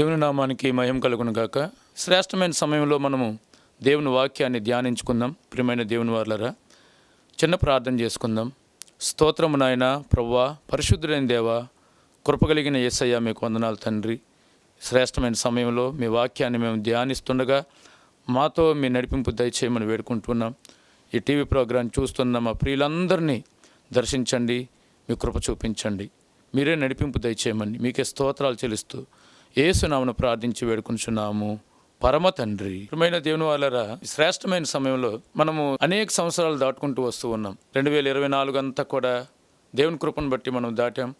దేవుని నామానికి మహిమ కలుగును గాక. శ్రేష్టమైన సమయంలో మనము దేవుని వాక్యాన్ని ధ్యానించుకుందాం. ప్రియమైన దేవుని వార్లరా చిన్న ప్రార్థన చేసుకుందాం. స్తోత్రము నాయన ప్రవ్వా పరిశుద్ధులైన దేవా కృపగలిగిన యేసయ్య మీకు వందనాలు తండ్రి. శ్రేష్టమైన సమయంలో మీ వాక్యాన్ని మేము ధ్యానిస్తుండగా మాతో మీ నడిపింపు దయచేయమని వేడుకుంటున్నాం. ఈ టీవీ ప్రోగ్రాం చూస్తున్న మా ప్రియులందరినీ దర్శించండి మీ కృప చూపించండి. మీరే నడిపింపు దయచేయమని మీకే స్తోత్రాలు చెల్లిస్తూ ఏసునామను ప్రార్థించి వేడుకుంటున్నాము పరమ తండ్రి ప్రియమైన దేవుని వాళ్ళరా శ్రేష్టమైన సమయంలో మనము అనేక సంవత్సరాలు దాటుకుంటూ వస్తూ ఉన్నాం. రెండు వేల ఇరవై నాలుగు అంతా కూడా దేవుని కృపను బట్టి మనం దాటాం.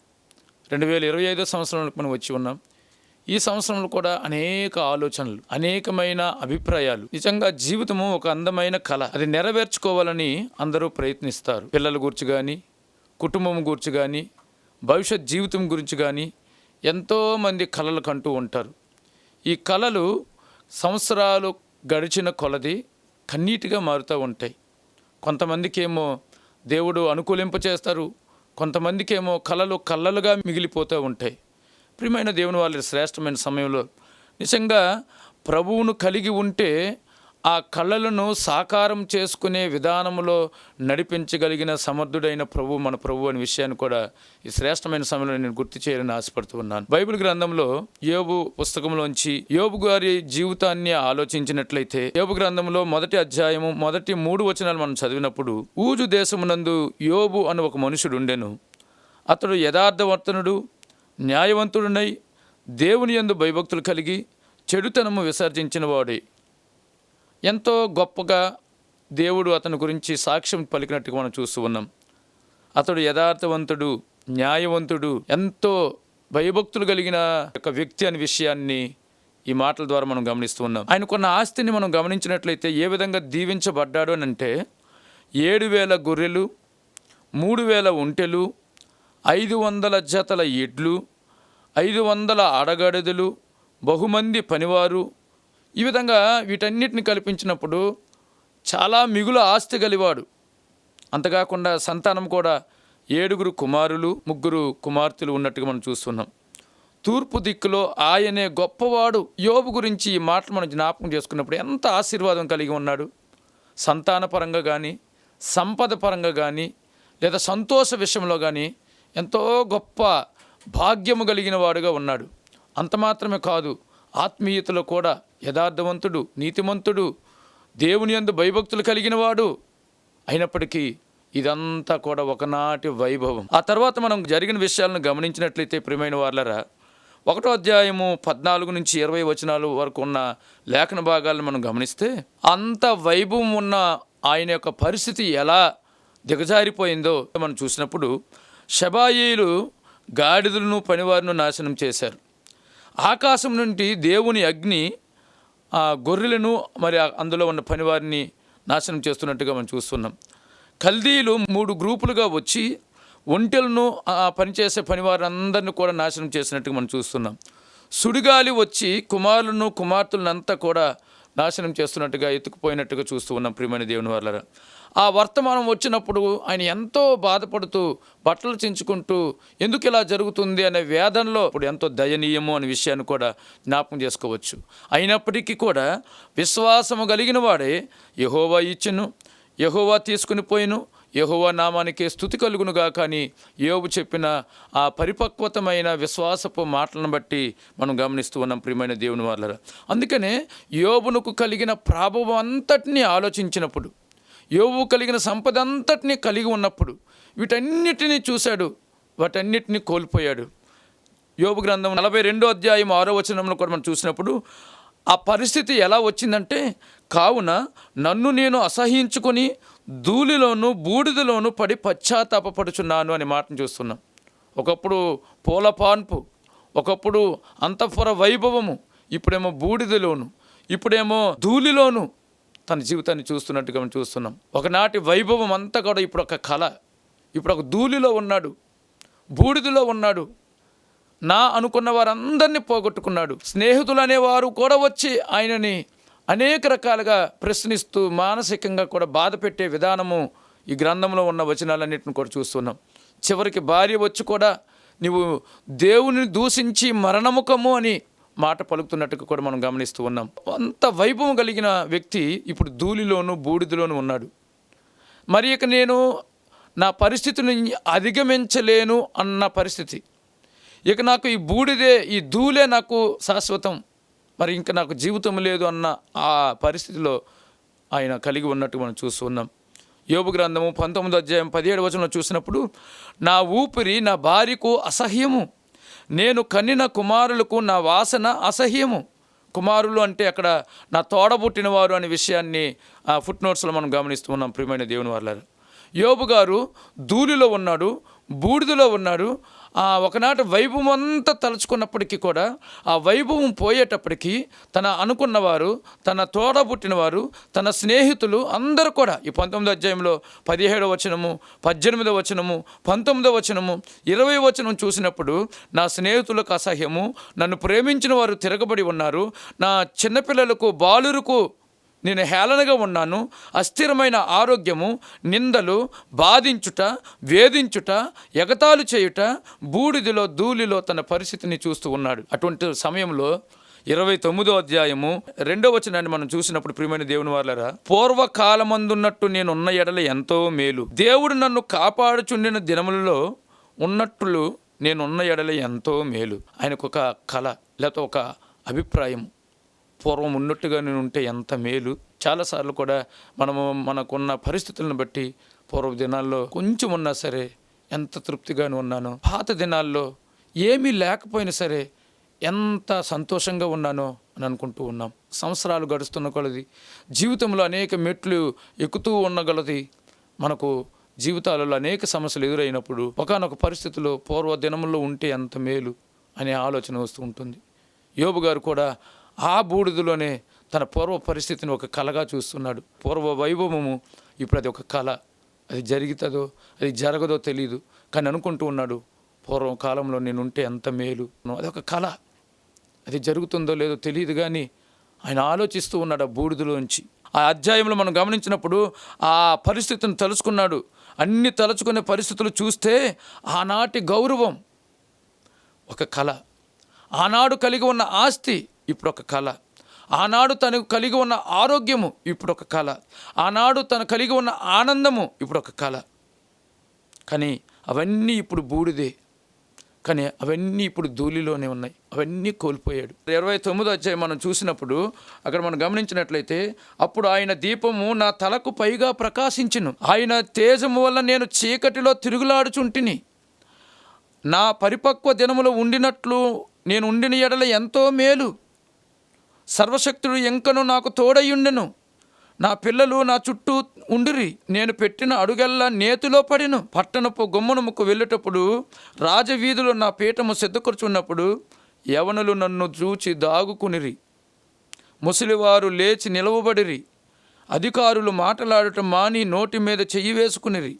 రెండు వేల ఇరవై ఐదో సంవత్సరంలోకి మనం వచ్చి ఉన్నాం. ఈ సంవత్సరంలో కూడా అనేక ఆలోచనలు అనేకమైన అభిప్రాయాలు నిజంగా జీవితము ఒక అందమైన కళ. అది నెరవేర్చుకోవాలని అందరూ ప్రయత్నిస్తారు. పిల్లల గురించి కానీ కుటుంబం గురించి కానీ భవిష్యత్ జీవితం గురించి కానీ ఎంతోమంది కళలు కంటూ ఉంటారు. ఈ కళలు సంవత్సరాలు గడిచిన కొలది కన్నీటిగా మారుతూ ఉంటాయి. కొంతమందికి ఏమో దేవుడు అనుకూలింప చేస్తారు. కొంతమందికి ఏమో కళలు కళ్ళలుగా మిగిలిపోతూ ఉంటాయి. ప్రియమైన దేవుని వాళ్ళ శ్రేష్టమైన సమయంలో నిజంగా ప్రభువును కలిగి ఉంటే ఆ కళలను సాకారం చేసుకునే విధానంలో నడిపించగలిగిన సమర్థుడైన ప్రభు మన ప్రభు అనే విషయాన్ని కూడా ఈ శ్రేష్టమైన సమయంలో నేను గుర్తు చేయాలని ఆశపడుతూ ఉన్నాను. బైబిల్ గ్రంథంలో యోబు పుస్తకంలోంచి యోబు గారి జీవితాన్ని ఆలోచించినట్లయితే యోబు గ్రంథంలో మొదటి అధ్యాయము మొదటి మూడు వచనాలు మనం చదివినప్పుడు ఊజు దేశమునందు యోబు అని ఒక మనుషుడు ఉండెను. అతడు యథార్థవర్తనుడు న్యాయవంతుడునై దేవుని యందు భయభక్తులు కలిగి చెడుతనము విసర్జించిన వాడే ఎంతో గొప్పగా దేవుడు అతని గురించి సాక్ష్యం పలికినట్టుగా మనం చూస్తూ ఉన్నాం. అతడు యథార్థవంతుడు న్యాయవంతుడు ఎంతో భయభక్తులు కలిగిన ఒక వ్యక్తి అనే విషయాన్ని ఈ మాటల ద్వారా మనం గమనిస్తూ ఉన్నాం. ఆయనకున్న ఆస్తిని మనం గమనించినట్లయితే ఏ విధంగా దీవించబడ్డాడు అని అంటే ఏడు వేల గొర్రెలు మూడు వేల ఒంటెలు ఐదు వందల జతల ఎడ్లు ఐదు వందల అడగడదులు బహుమంది పనివారు ఈ విధంగా వీటన్నిటిని కల్పించినప్పుడు చాలా మిగుల ఆస్తి కలివాడు అంతకాకుండా సంతానం కూడా ఏడుగురు కుమారులు ముగ్గురు కుమార్తెలు ఉన్నట్టుగా మనం చూస్తున్నాం. తూర్పు దిక్కులో ఆయనే గొప్పవాడు. యోబు గురించి ఈ మాటలు మనం జ్ఞాపకం చేసుకున్నప్పుడు ఎంత ఆశీర్వాదం కలిగి ఉన్నాడు. సంతానపరంగా కానీ సంపద పరంగా కానీ లేదా సంతోష విషయంలో కానీ ఎంతో గొప్ప భాగ్యము కలిగిన వాడుగా ఉన్నాడు. అంత మాత్రమే కాదు ఆత్మీయతలో కూడా యథార్థవంతుడు నీతిమంతుడు దేవుని యందు భయభక్తులు కలిగిన వాడు అయినప్పటికీ ఇదంతా కూడా ఒకనాటి వైభవం. ఆ తర్వాత మనం జరిగిన విషయాలను గమనించినట్లయితే ప్రియమైన వాళ్ళరా ఒకటో అధ్యాయము పద్నాలుగు నుంచి ఇరవై వచనాలు వరకు ఉన్న లేఖన భాగాలను మనం గమనిస్తే అంత వైభవం ఉన్న ఆయన యొక్క పరిస్థితి ఎలా దిగజారిపోయిందో మనం చూసినప్పుడు షబాయిలు గాడిదలను పనివారిను నాశనం చేశారు. ఆకాశం నుండి దేవుని అగ్ని ఆ గొర్రెలను మరి అందులో ఉన్న పనివారిని నాశనం చేస్తున్నట్టుగా మనం చూస్తున్నాం. కల్దీలు మూడు గ్రూపులుగా వచ్చి ఒంటెలను పనిచేసే పనివారందరిని కూడా నాశనం చేసినట్టుగా మనం చూస్తున్నాం. సుడిగాలి వచ్చి కుమారులను కుమార్తెలను అంతా కూడా నాశనం చేస్తున్నట్టుగా ఎత్తుకుపోయినట్టుగా చూస్తూ ఉన్నాం ప్రియమైన దేవుని వాళ్ళ ఆ వర్తమానం వచ్చినప్పుడు ఆయన ఎంతో బాధపడుతూ బట్టలు చించుకుంటూ ఎందుకు ఇలా జరుగుతుంది అనే వేదనలో ఇప్పుడు ఎంతో దయనీయము అనే విషయాన్ని కూడా జ్ఞాపకం చేసుకోవచ్చు. అయినప్పటికీ కూడా విశ్వాసము కలిగిన వాడే యహోవా ఇచ్చును యహోవా తీసుకుని పోయిను యహోవా నామానికి స్థుతి కలుగునుగా కానీ యోబు చెప్పిన ఆ పరిపక్వతమైన విశ్వాసపు మాటలను బట్టి మనం గమనిస్తూ ఉన్నాం ప్రియమైన దేవుని వాళ్ళ అందుకనే యోబునకు కలిగిన ప్రాభవం అంతటినీ ఆలోచించినప్పుడు యోబు కలిగిన సంపద అంతటినీ కలిగి ఉన్నప్పుడు వీటన్నిటినీ చూశాడు వాటన్నిటినీ కోల్పోయాడు. యోబు గ్రంథం నలభై రెండో అధ్యాయం ఆరో వచనంలో కూడా మనం చూసినప్పుడు ఆ పరిస్థితి ఎలా వచ్చిందంటే కావున నన్ను నేను అసహించుకొని ధూళిలోను బూడిదలోను పడి పశ్చాత్తాపపడుచున్నాను అనే మాటను చూస్తున్నాం. ఒకప్పుడు పూల పాన్పు ఒకప్పుడు అంతఃపుర వైభవము ఇప్పుడేమో బూడిదలోను ఇప్పుడేమో ధూళిలోను తన జీవితాన్ని చూస్తున్నట్టుగా మనం చూస్తున్నాం. ఒకనాటి వైభవం అంతా కూడా ఇప్పుడు ఒక కళ. ఇప్పుడు ఒక ధూళిలో ఉన్నాడు. బూడిదలో ఉన్నాడు. నా అనుకున్న వారందరినీ పోగొట్టుకున్నాడు. స్నేహితులు అనేవారు కూడా వచ్చి ఆయనని అనేక రకాలుగా ప్రశ్నిస్తూ మానసికంగా కూడా బాధ పెట్టే విధానము ఈ గ్రంథంలో ఉన్న వచనాలన్నింటిని కూడా చూస్తున్నాం. చివరికి భార్య వచ్చి కూడా నువ్వు దేవుని దూషించి మరణముఖము అని మాట పలుకుతున్నట్టుగా కూడా మనం గమనిస్తూ ఉన్నాం. అంత వైభవం కలిగిన వ్యక్తి ఇప్పుడు ధూళిలోను బూడిదలోను ఉన్నాడు. మరి ఇక నేను నా పరిస్థితిని అధిగమించలేను అన్న పరిస్థితి. ఇక నాకు ఈ బూడిదే ఈ ధూళే నాకు శాశ్వతం. మరి ఇంకా నాకు జీవితం లేదు అన్న ఆ పరిస్థితిలో ఆయన కలిగి ఉన్నట్టు మనం చూస్తున్నాం యోగు గ్రంథము పంతొమ్మిదో అధ్యాయం పదిహేడు వచనంలో చూసినప్పుడు నా ఊపిరి నా భార్యకు అసహ్యము. నేను కన్నిన కుమారులకు నా వాసన అసహ్యము. కుమారులు అంటే అక్కడ నా తోడబుట్టిన వారు అనే విషయాన్ని ఆ ఫుట్ నోట్స్లో మనం గమనిస్తూ ఉన్నాం ప్రియమైన దేవుని వాళ్ళారు యోబు గారు ధూళిలో ఉన్నాడు బూడిదలో ఉన్నాడు ఆ ఒకనాటి వైభవం అంతా తలుచుకున్నప్పటికీ కూడా ఆ వైభవం పోయేటప్పటికీ తన అనుకున్నవారు తన తోడబుట్టినవారు తన స్నేహితులు అందరూ కూడా ఈ పంతొమ్మిదో అధ్యాయంలో పదిహేడవ వచనము పద్దెనిమిదో వచనము పంతొమ్మిదవ వచనము ఇరవై వచనం చూసినప్పుడు నా స్నేహితులకు అసహ్యము నన్ను ప్రేమించిన వారు తిరగబడి ఉన్నారు నా చిన్నపిల్లలకు బాలురుకు నేను హేళనగా ఉన్నాను అస్థిరమైన ఆరోగ్యము నిందలు బాధించుట వేధించుట ఎగతాలు చేయుట బూడిదిలో ధూళిలో తన పరిస్థితిని చూస్తూ ఉన్నాడు. అటువంటి సమయంలో ఇరవై తొమ్మిదో అధ్యాయము రెండో వచనాన్ని మనం చూసినప్పుడు ప్రియమైన దేవుని వాళ్ళరా పూర్వకాలమందున్నట్టు నేను ఉన్న ఎడల ఎంతో మేలు. దేవుడు నన్ను కాపాడుచుండిన దినములలో ఉన్నట్లు నేనున్న ఎడల ఎంతో మేలు. ఆయనకు ఒక కళ లేకపోతే ఒక అభిప్రాయం పూర్వం ఉన్నట్టుగా నేను ఉంటే ఎంత మేలు. చాలాసార్లు కూడా మనము మనకున్న పరిస్థితులను బట్టి పూర్వ దినాల్లో కొంచెం ఉన్నా సరే ఎంత తృప్తిగాను ఉన్నానో పాత దినాల్లో ఏమీ లేకపోయినా సరే ఎంత సంతోషంగా ఉన్నానో అని అనుకుంటూ ఉన్నాం. సంవత్సరాలు గడుస్తున్న కొలది జీవితంలో అనేక మెట్లు ఎక్కుతూ ఉన్న మనకు జీవితాలలో అనేక సమస్యలు ఎదురైనప్పుడు ఒకనొక పరిస్థితిలో పూర్వ దినముల్లో ఉంటే ఎంత మేలు అనే ఆలోచన వస్తూ ఉంటుంది. యోబు గారు కూడా ఆ బూడిదలోనే తన పూర్వ పరిస్థితిని ఒక కళగా చూస్తున్నాడు. పూర్వ వైభవము ఇప్పుడు అది ఒక కళ. అది జరుగుతుందో అది జరగదో తెలియదు కానీ అనుకుంటూ ఉన్నాడు పూర్వం కాలంలో నేను ఉంటే ఎంత మేలు అది ఒక కళ. అది జరుగుతుందో లేదో తెలియదు కానీ ఆయన ఆలోచిస్తూ ఉన్నాడు ఆ బూడిదలోంచి. ఆ అధ్యాయంలో మనం గమనించినప్పుడు ఆ పరిస్థితిని తలుచుకున్నాడు. అన్ని తలుచుకునే పరిస్థితులు చూస్తే ఆనాటి గౌరవం ఒక కళ. ఆనాడు కలిగి ఉన్న ఆస్తి ఇప్పుడు ఒక కళ ఆనాడు తనకు కలిగి ఉన్న ఆరోగ్యము ఇప్పుడు ఒక కళ ఆనాడు తను కలిగి ఉన్న ఆనందము ఇప్పుడు ఒక కళ కానీ అవన్నీ ఇప్పుడు బూడిదే. కానీ అవన్నీ ఇప్పుడు ధూళిలోనే ఉన్నాయి. అవన్నీ కోల్పోయాడు. ఇరవై తొమ్మిదో అధ్యాయం మనం చూసినప్పుడు అక్కడ మనం గమనించినట్లయితే అప్పుడు ఆయన దీపము నా తలకు పైగా ప్రకాశించును. ఆయన తేజము వల్ల నేను చీకటిలో తిరుగులాడుచుంటిని. నా పరిపక్వ దినములో ఉండినట్లు నేను ఉండిన ఎడల ఎంతో మేలు. సర్వశక్తుడు ఎంకను నాకు తోడయుండెను. నా పిల్లలు నా చుట్టూ ఉండిరి. నేను పెట్టిన అడుగల్లా నేతిలో పడిను. పట్టణపు గుమ్మనముకు వెళ్ళేటప్పుడు రాజవీధులు నా పీఠము సిద్ధకొరుచున్నప్పుడు యవనులు నన్ను చూచి దాగుకునిరి. ముసలివారు లేచి నిలవబడిరి. అధికారులు మాటలాడటం మాని నోటి మీద చెయ్యి వేసుకునిరి.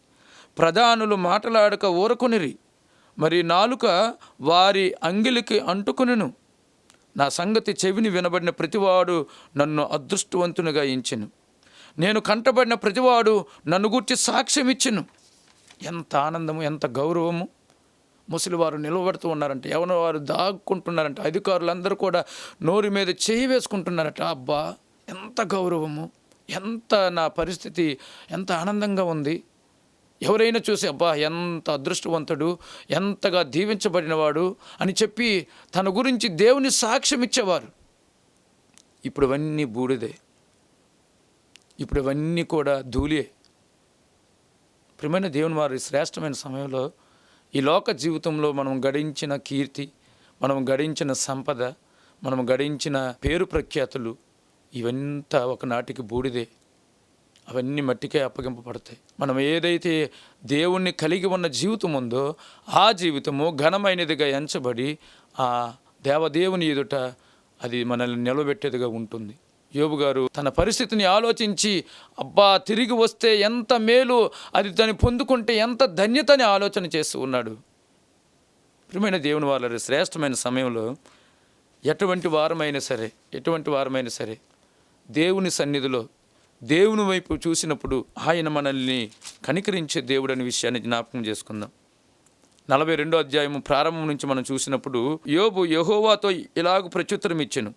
ప్రధానులు మాటలాడక ఊరకునిరి. మరి నాలుక వారి అంగిలికి అంటుకునిను. నా సంగతి చెవిని వినబడిన ప్రతివాడు నన్ను అదృష్టవంతునిగా ఎంచెను. నేను కంటబడిన ప్రతివాడు నన్ను గూర్చి సాక్ష్యం ఇచ్చెను. ఎంత ఆనందము ఎంత గౌరవము. ముసలివారు నిలబడుతూ ఉన్నారంట. ఎవరి వారు దాక్కుంటున్నారంట. అధికారులందరూ కూడా నోరి మీద చేయి వేసుకుంటున్నారట. అబ్బా ఎంత గౌరవము ఎంత నా పరిస్థితి ఎంత ఆనందంగా ఉంది. ఎవరైనా చూసి అబ్బా ఎంత అదృష్టవంతుడు ఎంతగా దీవించబడినవాడు అని చెప్పి తన గురించి దేవుని సాక్ష్యం ఇచ్చేవారు. ఇప్పుడు అవన్నీ బూడిదే. ఇప్పుడు ఇవన్నీ కూడా ధూళియే. ప్రియమైన దేవుని వారి శ్రేష్టమైన సమయంలో ఈ లోక జీవితంలో మనం గడించిన కీర్తి మనం గడించిన సంపద మనం గడించిన పేరు ప్రఖ్యాతులు ఇవంతా ఒకనాటికి బూడిదే. అవన్నీ మట్టికే అప్పగింపబడతాయి. మనం ఏదైతే దేవుణ్ణి కలిగి ఉన్న జీవితం ఉందో ఆ జీవితము ఘనమైనదిగా ఎంచబడి ఆ దేవదేవుని ఎదుట అది మనల్ని నిలబెట్టేదిగా ఉంటుంది. యోబు గారు తన పరిస్థితిని ఆలోచించి అబ్బా తిరిగి వస్తే ఎంత మేలు అది దాన్ని పొందుకుంటే ఎంత ధన్యతని ఆలోచన చేస్తూ ఉన్నాడు. ప్రియమైన దేవుని వాళ్ళ శ్రేష్టమైన సమయంలో ఎటువంటి వారమైనా సరే ఎటువంటి వారమైనా సరే దేవుని సన్నిధిలో దేవుని వైపు చూసినప్పుడు ఆయన మనల్ని కనికరించే దేవుడు అనే విషయాన్ని జ్ఞాపకం చేసుకుందాం. నలభై రెండో అధ్యాయము ప్రారంభం నుంచి మనం చూసినప్పుడు యోబు యహోవాతో ఇలాగ ప్రత్యుత్తరం ఇచ్చెను.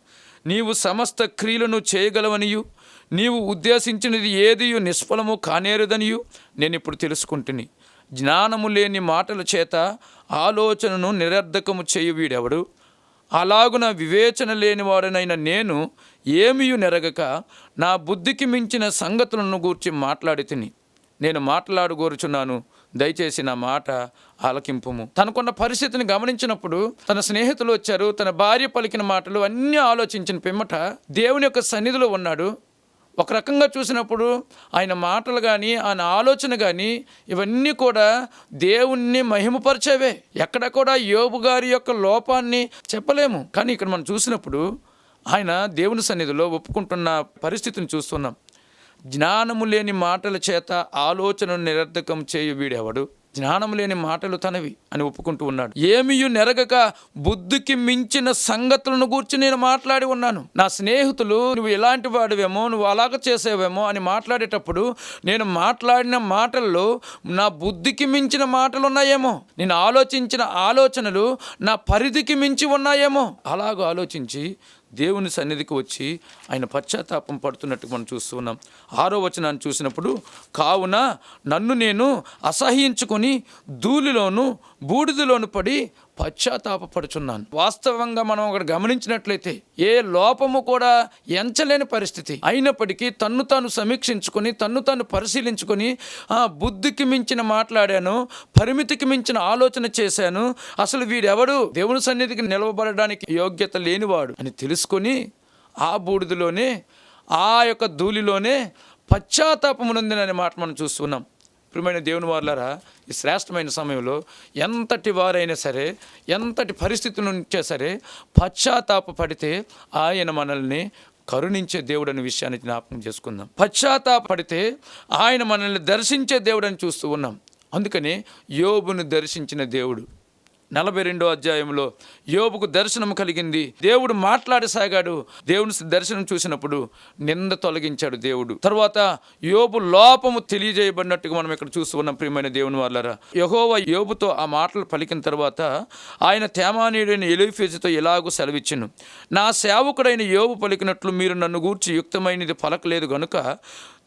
నీవు సమస్త క్రియలను చేయగలవనియు నీవు ఉద్దేశించినది ఏదియు నిష్ఫలము కానేరదనియు నేను ఇప్పుడు తెలుసుకుంటుని. జ్ఞానము లేని మాటల చేత ఆలోచనను నిరర్ధకము చేయు వీడెవడు? అలాగున వివేచన లేనివాడనైన నేను ఏమియు నెరగక నా బుద్ధికి మించిన సంగతులను గూర్చి మాట్లాడి తిని. నేను మాట్లాడుగోరుచున్నాను. దయచేసి నా మాట ఆలకింపుము. తనకున్న పరిస్థితిని గమనించినప్పుడు తన స్నేహితులు వచ్చారు. తన భార్య పలికిన మాటలు అన్నీ ఆలోచించిన పిమ్మట దేవుని యొక్క సన్నిధిలో ఉన్నాడు. ఒక రకంగా చూసినప్పుడు ఆయన మాటలు కానీ ఆయన ఆలోచన కానీ ఇవన్నీ కూడా దేవుణ్ణి మహిమపరిచేవే. ఎక్కడ కూడా యోబు గారి యొక్క లోపాన్ని చెప్పలేము. కానీ ఇక్కడ మనం చూసినప్పుడు ఆయన దేవుని సన్నిధిలో ఒప్పుకుంటున్న పరిస్థితిని చూస్తున్నాం. జ్ఞానము లేని మాటల చేత ఆలోచనను నిరర్ధకం చేయు వీడెవడు? జ్ఞానం లేని మాటలు తనవి అని ఒప్పుకుంటూ ఉన్నాడు. ఏమియు నెరగక బుద్ధికి మించిన సంగతులను గూర్చి నేను మాట్లాడి ఉన్నాను. నా స్నేహితులు నువ్వు ఎలాంటి వాడివేమో నువ్వు అలాగ చేసేవేమో అని మాట్లాడేటప్పుడు నేను మాట్లాడిన మాటల్లో నా బుద్ధికి మించిన మాటలు ఉన్నాయేమో నేను ఆలోచించిన ఆలోచనలు నా పరిధికి మించి ఉన్నాయేమో. అలాగ ఆలోచించి దేవుని సన్నిధికి వచ్చి ఆయన పశ్చాత్తాపం పడుతున్నట్టు మనం చూస్తున్నాం ఆరో వచనాన్ని చూసినప్పుడు కావున నన్ను నేను అసహ్యించుకొని ధూళిలోను బూడిదలోను పడి పశ్చాత్తాపడుచున్నాను వాస్తవంగా మనం ఒకటి గమనించినట్లయితే ఏ లోపము కూడా ఎంచలేని పరిస్థితి. అయినప్పటికీ తన్ను తాను సమీక్షించుకొని తన్ను తాను పరిశీలించుకొని ఆ బుద్ధికి మించిన మాట్లాడాను పరిమితికి మించిన ఆలోచన చేశాను. అసలు వీడెవడు? దేవుని సన్నిధికి నిలవబడడానికి యోగ్యత లేనివాడు అని తెలుసుకొని ఆ బూడిదలోనే ఆ యొక్క ధూళిలోనే పశ్చాత్తాపమునందిననే మాట మనం చూస్తున్నాం. ప్రియమైన దేవుని వారులారా ఈ శ్రేష్టమైన సమయంలో ఎంతటి వారైనా సరే ఎంతటి పరిస్థితి నుంచే సరే పశ్చాత్తాప పడితే ఆయన మనల్ని కరుణించే దేవుడు అనే విషయాన్ని జ్ఞాపకం చేసుకుందాం. పశ్చాత్తాప పడితే ఆయన మనల్ని దర్శించే దేవుడని చూస్తూ ఉన్నాం. అందుకని యోబును దర్శించిన దేవుడు. నలభై రెండో అధ్యాయంలో యోబుకు దర్శనం కలిగింది. దేవుడు మాట్లాడసాగాడు. దేవుని దర్శనం చూసినప్పుడు నింద తొలగించాడు దేవుడు. తర్వాత యోబు లోపము తెలియజేయబడినట్టుగా మనం ఇక్కడ చూస్తున్నాం ప్రియమైన దేవుని వాళ్ళరా యహోవ యోబుతో ఆ మాటలు పలికిన తర్వాత ఆయన తేమానీయుడైన ఎలిఫేజుతో ఎలాగూ సెలవిచ్చును. నా సేవకుడైన యోబు పలికినట్లు మీరు నన్ను గూర్చి యుక్తమైనది పలకలేదు కనుక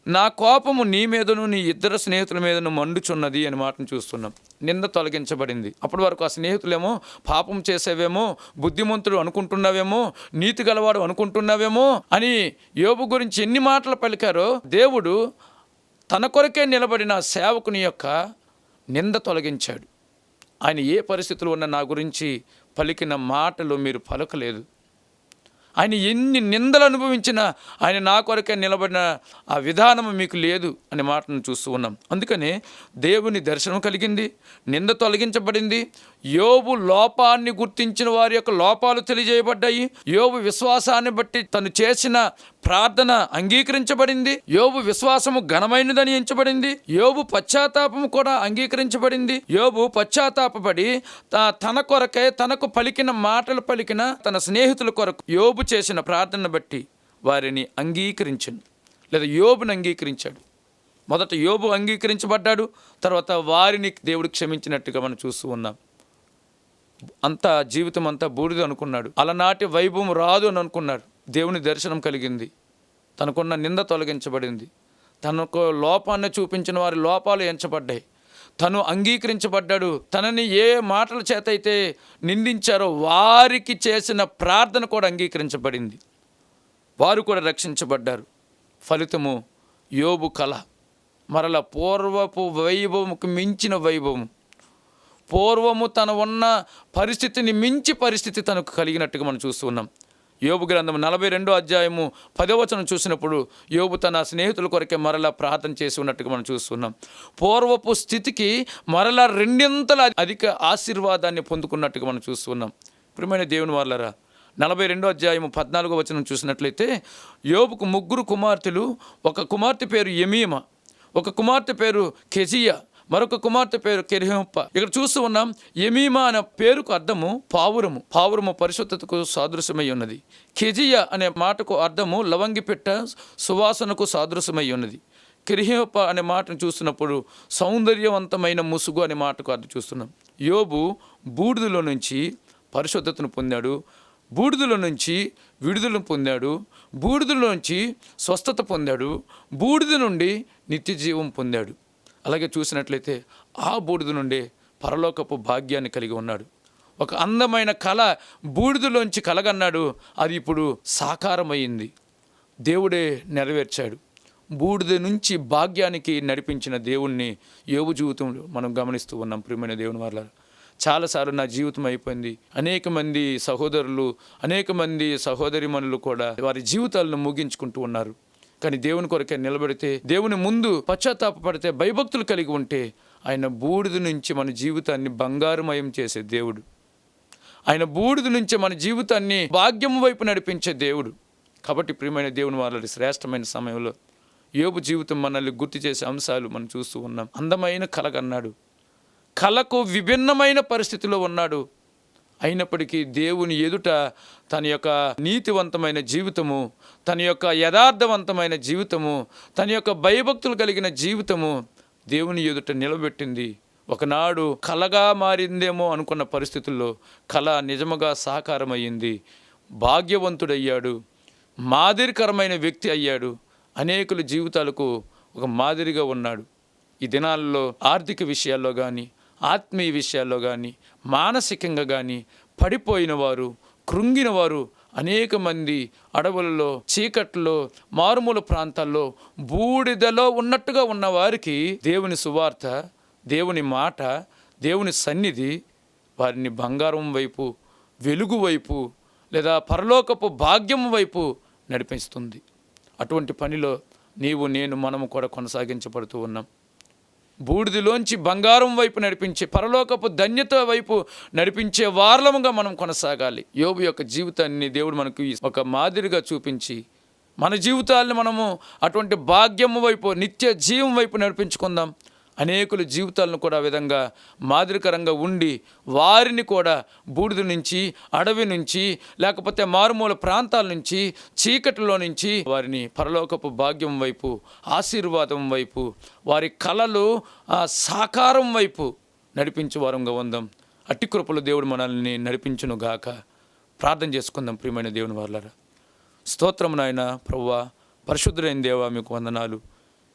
నా కోపము నీ మీదను నీ ఇద్దరు స్నేహితుల మీదను మండుచున్నది అని మాటను చూస్తున్నాం. నింద తొలగించబడింది. అప్పటి వరకు ఆ స్నేహితులేమో పాపం చేసేవేమో బుద్ధిమంతుడు అనుకుంటున్నావేమో నీతి గలవాడు అనుకుంటున్నావేమో అని యోబు గురించి ఎన్ని మాటలు పలికారో దేవుడు తన కొరకే నిలబడిన సేవకుని యొక్క నింద తొలగించాడు. ఆయన ఏ పరిస్థితులు ఉన్న నా గురించి పలికిన మాటలు మీరు పలకలేదు. ఆయన ఎన్ని నిందలు అనుభవించినా ఆయన నా కొరకే నిలబడిన ఆ విధానము మీకు లేదు అనే మాటను చూస్తూ ఉన్నాం. అందుకనే దేవుని దర్శనం కలిగింది నింద తొలగించబడింది యోబు లోపాన్ని గుర్తించిన వారి యొక్క లోపాలు తెలియజేయబడ్డాయి. యోబు విశ్వాసాన్ని బట్టి తను చేసిన ప్రార్థన అంగీకరించబడింది. యోబు విశ్వాసము ఘనమైనదని ఎంచబడింది. యోబు పశ్చాత్తాపము కూడా అంగీకరించబడింది. యోబు పశ్చాత్తాపపడి తన కొరకే తనకు పలికిన మాటలు పలికిన తన స్నేహితుల కొరకు యోబు చేసిన ప్రార్థన బట్టి వారిని అంగీకరించను. లేదా యోబుని అంగీకరించాడు. మొదట యోబు అంగీకరించబడ్డాడు. తర్వాత వారిని దేవుడు క్షమించినట్టుగా మనం చూస్తూ ఉన్నాం. అంతా జీవితం అంతా బూడిద అనుకున్నాడు. అలనాటి వైభవం రాదు అని అనుకున్నాడు. దేవుని దర్శనం కలిగింది. తనకున్న నింద తొలగించబడింది. తనకు లోపాన్ని చూపించిన వారి లోపాలు ఎంచబడ్డాయి. తను అంగీకరించబడ్డాడు. తనని ఏ మాటల చేతైతే నిందించారో వారికి చేసిన ప్రార్థన కూడా అంగీకరించబడింది. వారు కూడా రక్షించబడ్డారు. ఫలితము యోబు కళ మరల పూర్వపు వైభవముకు మించిన వైభవం పూర్వము తన ఉన్న పరిస్థితిని మించి పరిస్థితి తనకు కలిగినట్టుగా మనం చూస్తూ ఉన్నాం. యోబు గ్రంథం నలభై రెండో అధ్యాయము పదవచనం చూసినప్పుడు యోబు తన స్నేహితుల కొరకే మరలా ప్రార్థన చేసి ఉన్నట్టుగా మనం చూస్తున్నాం పూర్వపు స్థితికి మరలా రెండింతల అధిక ఆశీర్వాదాన్ని పొందుకున్నట్టుగా మనం చూస్తున్నాం ప్రియమైన దేవుని వాళ్ళరా నలభై రెండో అధ్యాయము పద్నాలుగో వచనం చూసినట్లయితే యోబుకు ముగ్గురు కుమార్తెలు ఒక కుమార్తె పేరు యమీమ ఒక కుమార్తె పేరు కెజియా మరొక కుమార్తె పేరు కెరిహంప. ఇక్కడ చూస్తూ ఉన్నాం యమీమా అనే పేరుకు అర్థము పావురము. పావురము పరిశుద్ధతకు సాదృశ్యమై ఉన్నది. కెజియా అనే మాటకు అర్థము లవంగిపెట్ట సువాసనకు సాదృశ్యమై ఉన్నది. కిరిహోప అనే మాటను చూస్తున్నప్పుడు సౌందర్యవంతమైన ముసుగు అనే మాటకు అర్థం చూస్తున్నాం. యోబు బూడిదలో నుంచి పరిశుద్ధతను పొందాడు. బూడిదల నుంచి విడుదలను పొందాడు. బూడిదల నుంచి స్వస్థత పొందాడు. బూడిద నుండి నిత్య జీవం పొందాడు. అలాగే చూసినట్లయితే ఆ బూడిద నుండే పరలోకపు భాగ్యాన్ని కలిగి ఉన్నాడు. ఒక అందమైన కళ బూడిదలోంచి కలగన్నాడు. అది ఇప్పుడు సాకారమైంది. దేవుడే నెరవేర్చాడు. బూడిద నుంచి భాగ్యానికి నడిపించిన దేవుణ్ణి యోగు జీవితంలో మనం గమనిస్తూ ఉన్నాం. ప్రియమైన దేవుని వల్ల చాలాసార్లు నా జీవితం అయిపోయింది. అనేక మంది సహోదరులు అనేక మంది సహోదరిమణులు కూడా వారి జీవితాలను ముగించుకుంటూ ఉన్నారు. కానీ దేవుని కొరకే నిలబడితే దేవుని ముందు పశ్చాత్తాపడితే భయభక్తులు కలిగి ఉంటే ఆయన బూడిద నుంచి మన జీవితాన్ని బంగారుమయం చేసే దేవుడు. ఆయన బూడిద నుంచి మన జీవితాన్ని భాగ్యం వైపు నడిపించే దేవుడు. కాబట్టి ప్రియమైన దేవుని వాళ్ళ శ్రేష్టమైన సమయంలో యోబు జీవితం మనల్ని గుర్తు చేసే అంశాలు మనం చూస్తూ ఉన్నాం. అందమైన కలగన్నాడు. కళకు విభిన్నమైన పరిస్థితిలో ఉన్నాడు. అయినప్పటికీ దేవుని ఎదుట తన యొక్క నీతివంతమైన జీవితము తన యొక్క యథార్థవంతమైన జీవితము తన యొక్క భయభక్తులు కలిగిన జీవితము దేవుని ఎదుట నిలబెట్టింది. ఒకనాడు కలగా మారిందేమో అనుకున్న పరిస్థితుల్లో కళ నిజముగా సాకారమయ్యింది. భాగ్యవంతుడయ్యాడు. మాదిరికరమైన వ్యక్తి అయ్యాడు. అనేకుల జీవితాలకు ఒక మాదిరిగా ఉన్నాడు. ఈ దినాల్లో ఆర్థిక విషయాల్లో కానీ ఆత్మీయ విషయాల్లో కానీ మానసికంగా కానీ పడిపోయిన వారు కృంగిన వారు అనేక మంది అడవులలో చీకట్లో మారుమూల ప్రాంతాల్లో బూడిదలో ఉన్నట్టుగా ఉన్న వారికి దేవుని సువార్త దేవుని మాట దేవుని సన్నిధి వారిని బంగారం వైపు వెలుగు వైపు లేదా పరలోకపు భాగ్యం వైపు నడిపిస్తుంది. అటువంటి పనిలో నీవు నేను మనము కూడా కొనసాగించబడుతూ ఉన్నాం. బూడిదిలోంచి బంగారం వైపు నడిపించే పరలోకపు ధన్యత వైపు నడిపించే వారలముగా మనం కొనసాగాలి. యోబు యొక్క జీవితాన్ని దేవుడు మనకు ఒక మాదిరిగా చూపించి మన జీవితాలను మనము అటువంటి భాగ్యము వైపు నిత్య జీవం వైపు నడిపించుకుందాం. అనేకుల జీవితాలను కూడా విధంగా మాదిరికరంగా ఉండి వారిని కూడా బూడిద నుంచి అడవి నుంచి లేకపోతే మారుమూల ప్రాంతాల నుంచి చీకటిలో నుంచి వారిని పరలోకపు భాగ్యం వైపు ఆశీర్వాదం వైపు వారి కళలు సాకారం వైపు నడిపించే వారంగా ఉందాం. అట్టి కృపలు దేవుడు మనల్ని నడిపించును గాక. ప్రార్థన చేసుకుందాం ప్రియమైన దేవుని వాళ్ళరా స్తోత్రం నాయన ప్రవ్వా పరిశుద్ధులైన దేవా మీకు వందనాలు.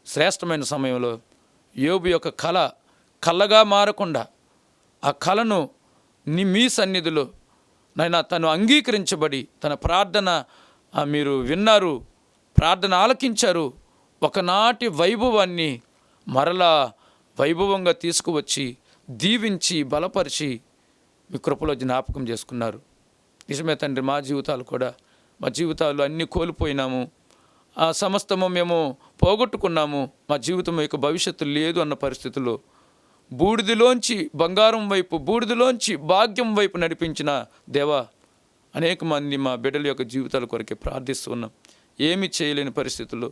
శ్రేష్టమైన సమయంలో యోబు యొక్క కళ కళ్ళగా మారకుండా ఆ కళను ని మీ సన్నిధిలో నాయన తను అంగీకరించబడి తన ప్రార్థన మీరు విన్నారు ప్రార్థన ఆలకించారు ఒకనాటి వైభవాన్ని మరలా వైభవంగా తీసుకువచ్చి దీవించి బలపరిచి మీ కృపలో జ్ఞాపకం చేసుకున్నారు. నిజమే తండ్రి మా జీవితాలు కూడా మా జీవితాలు అన్నీ కోల్పోయినాము. ఆ సమస్తము మేము పోగొట్టుకున్నాము. మా జీవితం యొక్క భవిష్యత్తు లేదు అన్న పరిస్థితుల్లో బూడిదిలోంచి బంగారం వైపు బూడిదిలోంచి భాగ్యం వైపు నడిపించిన దేవా అనేక మంది మా బిడ్డల యొక్క జీవితాల కొరకే ప్రార్థిస్తున్నాం ఏమి చేయలేని పరిస్థితుల్లో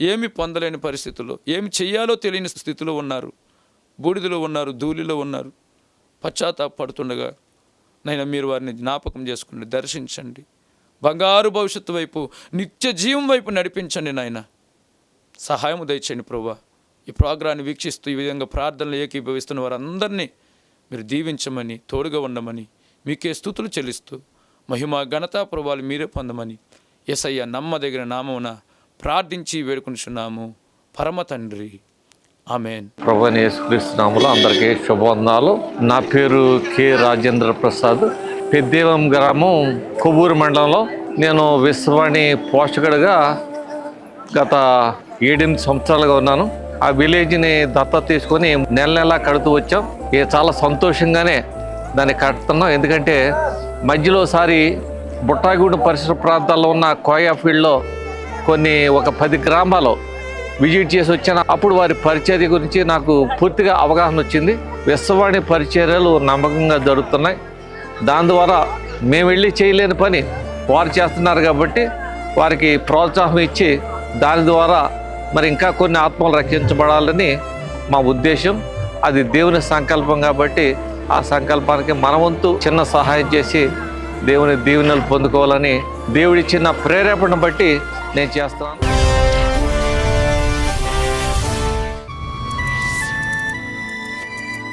ఏమి పొందలేని పరిస్థితుల్లో ఏమి చేయాలో తెలియని స్థితిలో ఉన్నారు. బూడిదలో ఉన్నారు ధూళిలో ఉన్నారు. పశ్చాత్తాపడుతుండగా నైనా మీరు వారిని జ్ఞాపకం చేసుకోండి దర్శించండి. బంగారు భవిష్యత్తు వైపు నిత్య జీవం వైపు నడిపించండి నాయన. సహాయం దయచేయండి ప్రభా. ఈ ప్రోగ్రాన్ని వీక్షిస్తూ ఈ విధంగా ప్రార్థనలు ఏకీభవిస్తున్న వారందరినీ మీరు దీవించమని తోడుగా ఉండమని మీకే స్థుతులు చెల్లిస్తూ మహిమ ఘనత ప్రభావాలు మీరే పొందమని ఎసయ్య నమ్మదగిన నామమున ప్రార్థించి వేడుకుంటున్నాము పరమ తండ్రి. ఆమెన్. ప్రభు యేసుక్రీస్తునాములో అందరికీ శుభవందనాలు. నా పేరు కె. రాజేంద్ర ప్రసాద్ పెద్దేవం గ్రామం కొవ్వూరు మండలంలో. నేను విశ్వవాణి పోషకుడిగా గత ఏడెనిమిది సంవత్సరాలుగా ఉన్నాను. ఆ విలేజ్ని దత్తత తీసుకొని నెల నెలా కడుతూ వచ్చాం. ఇది చాలా సంతోషంగానే దాన్ని కడుతున్నాం. ఎందుకంటే మధ్యలోసారి బుట్టాగూడెం పరిసర ప్రాంతాల్లో ఉన్న కోయా ఫీల్డ్లో కొన్ని ఒక పది గ్రామాలు విజిట్ చేసి వచ్చాను. అప్పుడు వారి పరిచర్య గురించి నాకు పూర్తిగా అవగాహన వచ్చింది. విశ్వవాణి పరిచర్యలు నమ్మకంగా జరుగుతున్నాయి. దాని ద్వారా మేము వెళ్ళి చేయలేని పని వారు చేస్తున్నారు కాబట్టి వారికి ప్రోత్సాహం ఇచ్చి దాని ద్వారా మరి ఇంకా కొన్ని ఆత్మలు రక్షించబడాలని మా ఉద్దేశం. అది దేవుని సంకల్పం కాబట్టి ఆ సంకల్పానికి మన వంతు చిన్న సహాయం చేసి దేవుని దీవెనలు పొందుకోవాలని దేవుడిచ్చిన ప్రేరేపణ బట్టి నేను చేస్తాను